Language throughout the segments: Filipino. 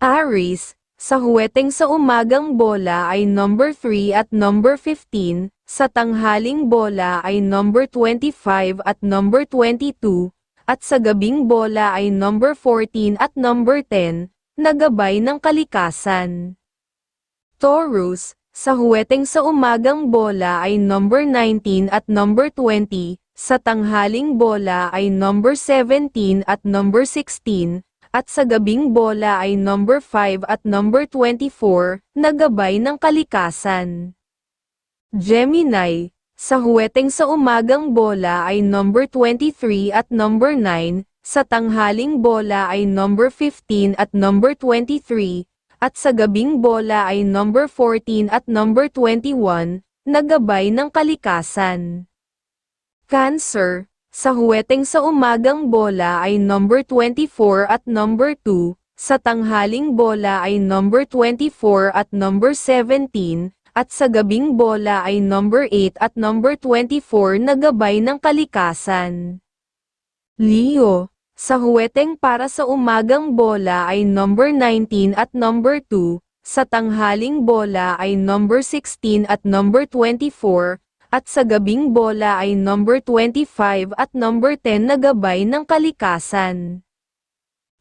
Aries, sa huweteng sa umagang bola ay number 3 at number 15, sa tanghaling bola ay number 25 at number 22, at sa gabing bola ay number 14 at number 10, nagabay ng kalikasan. Taurus, sa huweteng sa umagang bola ay number 19 at number 20, sa tanghaling bola ay number 17 at number 16, at sa gabing bola ay number 5 at number 24, nagabay ng kalikasan. Gemini, sa huweteng sa umagang bola ay number 23 at number 9, sa tanghaling bola ay number 15 at number 23, at sa gabing bola ay number 14 at number 21, nagabay ng kalikasan. Cancer, sa huweteng sa umagang bola ay number 24 at number 2, sa tanghaling bola ay number 24 at number 17, at sa gabing bola ay number 8 at number 24 na gabay ng kalikasan. Leo, sa huweteng para sa umagang bola ay number 19 at number 2, sa tanghaling bola ay number 16 at number 24, at sa gabing bola ay number 25 at number 10 na gabay ng kalikasan.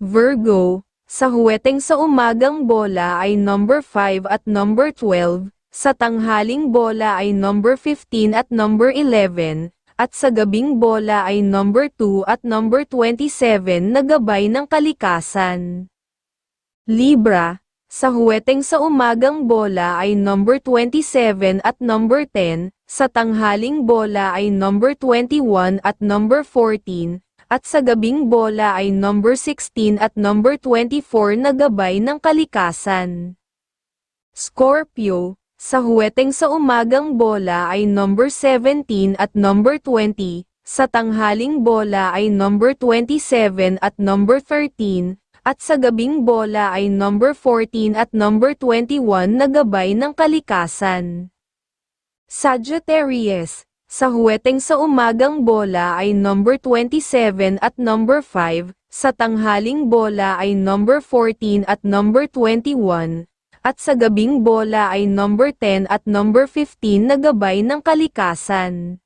Virgo, sa huweteng sa umagang bola ay number 5 at number 12, sa tanghaling bola ay number 15 at number 11, at sa gabing bola ay number 2 at number 27 na gabay ng kalikasan. Libra, sa huweteng sa umagang bola ay number 27 at number 10, sa tanghaling bola ay number 21 at number 14, at sa gabing bola ay number 16 at number 24 na gabay ng kalikasan. Scorpio, sa huweteng sa umagang bola ay number 17 at number 20, sa tanghaling bola ay number 27 at number 13, at sa gabing bola ay number 14 at number 21 na gabay ng kalikasan. Sagittarius, sa huweteng sa umagang bola ay number 27 at number 5, sa tanghaling bola ay number 14 at number 21, at sa gabing bola ay number 10 at number 15 na gabay ng kalikasan.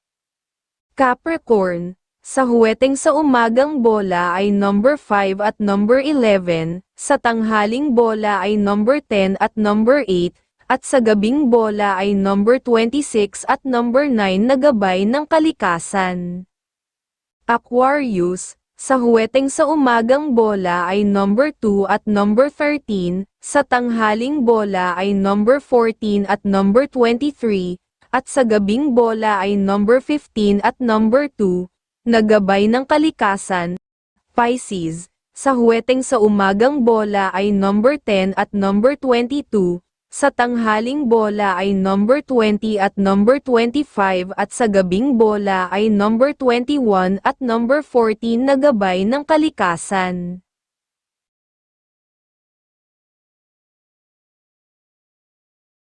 Capricorn, sa huweteng sa umagang bola ay number 5 at number 11, sa tanghaling bola ay number 10 at number 8, at sa gabing bola ay number 26 at number 9 na gabay ng kalikasan. Aquarius, sa huweteng sa umagang bola ay number 2 at number 13, sa tanghaling bola ay number 14 at number 23, at sa gabing bola ay number 15 at number 2, nagabay ng kalikasan. Pisces, sa huweteng sa umagang bola ay number 10 at number 22, sa tanghaling bola ay number 20 at number 25 at sa gabing bola ay number 21 at number 14 na gabay ng kalikasan.